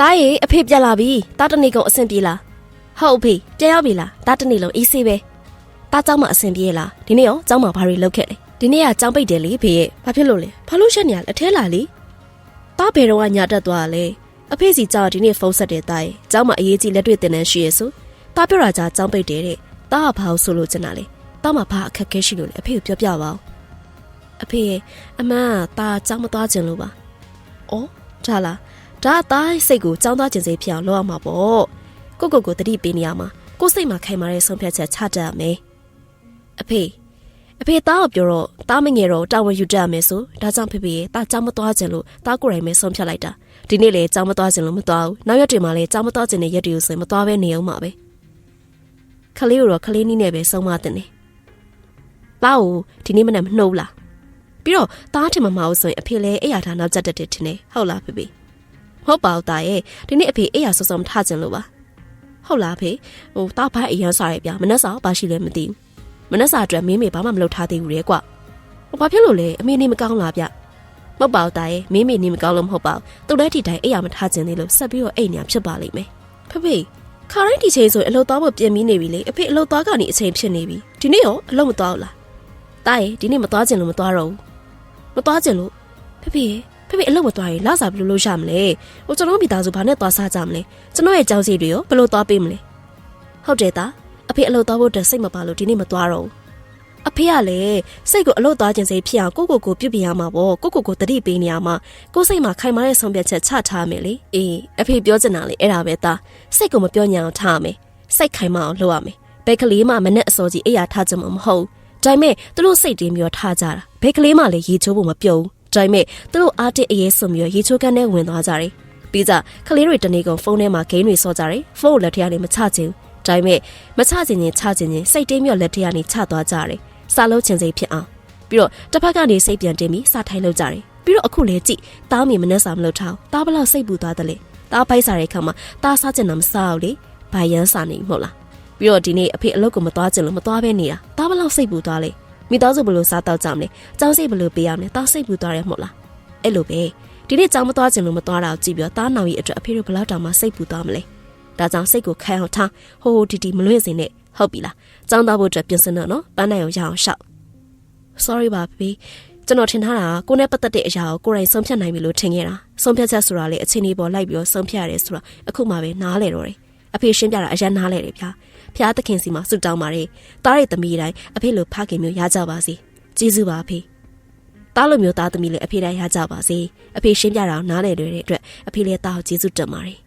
တားရေအဖေပြန်လာပြီတားတစ်နေ့ကုန်အဆင်ပြေလားဟုတ်အဖေပြန်ရောက်ပြီလားတားတစ်နေ့လုံးအေးဆေးပဲတားเจ้าမအဆင်ပြေလားဒီနေ့ရောเจ้าမဘာတွေလုပ်ခဲ့လဲဒီနေ့ကเจ้าပိတ်တယ်လေဖေရဲ့ဘာဖြစ်လို့လဲဘာလို့ရှက်နေရလဲအထဲလာလေတားဘယ်တော့ညတက်သွားလဲအဖေစီကြောက်ဒီနေ့ဖုန်းဆက်တယ်တားရေเจ้าမအရေးကြီးလက်တွေ့တင်တန်းရှိရဆိုတားပြောတာကြာเจ้าပိတ်တယ်တဲ့တားကဘာလို့ဆိုလို့ချင်တာလဲတားမဘာအခက်ခဲရှိလို့လဲအဖေကိုပြောပြပါဦးအဖေရဲ့အမကတားเจ้าမသွားခြင်းလို့ပါဩဒါလား ဒါအသားစိတ်ကိုចောင်းသားကျင်စိတ်ဖြစ်အောင်လုပ်အောင်မှာပေါ့ကိုကိုကိုတတိပေးနေရမှာကိုစိတ်မှာခိုင်မာတဲ့ဆုံးဖြတ်ချက်ချတတ်ရမယ်အဖေအဖေသားကိုပြောတော့သားမငယ်တော့တာဝန်ယူတတ်ရမယ်ဆိုဒါကြောင့်ဖေဖေရဲ့သားကြောင်းမသွားခြင်းလို့သားကိုယ်တိုင်ပဲဆုံးဖြတ်လိုက်တာဒီနေ့လေကြောင်းမသွားခြင်းလို့မသွားဘူးနောက်ရက်တွေမှာလည်းကြောင်းမသွားခြင်းနဲ့ရက်တွေကိုဆိုရင်မသွားဘဲနေအောင်မှာပဲခလေးကိုတော့ခလေးနီးနဲ့ပဲဆုံးမတင်တယ်သားကိုဒီနေ့မနေ့မနှုတ်လားပြီးတော့သားထင်မမအောင်ဆိုရင်အဖေလည်းအဲ့ရထားနောက်ကျတတ်တယ်ထင်တယ်ဟုတ်လားဖေဖေ ဟုတ်ပါဘူးတာရဲ့ဒီနေ့အဖေအေးရဆော့ဆော့မထကြင်လို့ပါဟုတ်လားဖေဟိုတားဖိုက်အရန်စားရပြမနှက်စာဘာရှိလဲမသိဘူးမနှက်စာအတွက်မင်းမေဘာမှမလုပ်ထားသေးဘူးလေကွဟိုဘာဖြစ်လို့လဲအမေနေမကောင်းလားဗျမဟုတ်ပါဘူးတာရဲ့မင်းမေနေမကောင်းလို့မဟုတ်ပါဘူးသူလည်းဒီတိုင်းအေးရမထကြင်သေးလို့ဆက်ပြီးတော့အိတ်ညာဖြစ်ပါလိမ့်မယ်ဖေဖေခါတိုင်းဒီချိန်ဆိုရင်အလုပ်သွားဖို့ပြင်ပြီးနေပြီလေအဖေအလုပ်သွားကနေအချိန်ဖြစ်နေပြီဒီနေ့ရောအလုပ်မသွားဘူးလားတာရဲ့ဒီနေ့မသွားကြင်လို့မသွားတော့ဘူးမသွားကြင်လို့ဖေဖေရဲ့ ဖေဖေအလုပ်မသွားရင်လာစားဘယ်လိုလုပ်ရမလဲဟိုကျွန်တော်မိသားစုဘာနဲ့သွားစားကြမလဲကျွန်တော်ရဲ့ကြောင်စီတွေရောဘယ်လိုသွားပေးမလဲဟုတ်တယ်သားအဖေအလုပ်သွားဖို့တစိတ်မပါလို့ဒီနေ့မသွားတော့ဘူးအဖေကလည်းစိတ်ကိုအလုပ်သွားခြင်းစိတ်ဖြစ်အောင်ကိုကိုကိုပြုတ်ပြရမှာပေါ့ကိုကိုကိုတတိပေးနေရမှာကိုစိတ်မှာခိုင်မာတဲ့ဆုံးဖြတ်ချက်ချထားမယ်လေအေးအဖေပြောချင်တာလေအဲ့ဒါပဲသားစိတ်ကိုမပြောညံအောင်ထားမယ်စိတ်ခိုင်မာအောင်လုပ်ရမယ်ဘယ်ကလေးမှမနဲ့အစောကြီးအိယာထားချင်မှာမဟုတ်ဒါပေမဲ့သူတို့စိတ်တင်းပြီးတော့ထားကြတာဘယ်ကလေးမှလည်းရေချိုးဖို့မပြုတ်ဘူး ဒါပေမဲ့သူတို့အားတစ်အရေးစွန်ပြီးတော့ရေချိုးကန်းနဲ့ဝင်သွားကြတယ်။ပြီးကြကလေးတွေတနေ့ကုန်ဖုန်းထဲမှာဂိမ်းတွေဆော့ကြတယ်။ဖုန်းကိုလက်ထဲကနေမချချင်ဘူး။ဒါပေမဲ့မချချင်ရင်ချချင်ရင်စိတ်တင်းပြီးတော့လက်ထဲကနေချသွားကြတယ်။စာလုံးချင်စိတ်ဖြစ်အောင်ပြီးတော့တစ်ဖက်ကနေစိတ်ပြန်တင်ပြီးစာထိုင်လောက်ကြတယ်။ပြီးတော့အခုလဲကြည့်တားမီမနှက်စာမလုပ်ထား။တားဘလောက်စိတ်ပူသွားတယ်လေ။တားပိုက်စားတဲ့အခါမှာတားစားချင်တာမစားဘူးလေ။ဘာရမ်းစာနေမဟုတ်လား။ပြီးတော့ဒီနေ့အဖေအလုပ်ကိုမသွားချင်လို့မသွားဘဲနေတာ။တားဘလောက်စိတ်ပူသွားလဲ။ မိသားစုဘယ်လိုစားတော့ကြမလဲ။ကျောင်းစိတ်ဘယ်လိုပေးရမလဲ။တားစိတ်ပူသွားတယ်မဟုတ်လား။အဲ့လိုပဲဒီနေ့ကြောင်မသွားချင်လို့မသွားတာကိုကြည့်ပြီးတော့တားနောင်ကြီးအတွက်အဖေတို့ဘလောက်တောင်မှစိတ်ပူသွားမလဲဒါကြောင့်စိတ်ကိုခံအောင်ထားဟိုဟိုတီတီမလွင့်စင်နဲ့ဟုတ်ပြီလားကြောင်သားဖို့အတွက်ပြင်ဆင်တော့နော်ပန်းနိုင်အောင်ရအောင်ရှောက် sorry ပါဖေကျွန်တော်ထင်ထားတာကိုနဲ့ပတ်သက်တဲ့အရာကိုကိုယ်တိုင်ဆုံးဖြတ်နိုင်ပြီလို့ထင်ခဲ့တာဆုံးဖြတ်ချက်ဆိုတာလေအချိန်လေးပေါ်လိုက်ပြီးတော့ဆုံးဖြတ်ရတယ်ဆိုတာအခုမှပဲနားလေတော့တယ်အဖေရှင်းပြတာအရင်နားလေတယ်ဗျာ ဖျားသခင်စီမှာဆုတောင်းပါတယ်တားရဲ့သမီးတိုင်းအဖေလိုဖခင်မျိုးရကြပါစေကျေးဇူးပါအဖေတားလိုမျိုးသားသမီးလည်းအဖေတိုင်းရကြပါစေအဖေရှင်းပြတာကိုနားလေတဲ့အတွက်အဖေလည်းတားကိုကျေးဇူးတင်ပါတယ်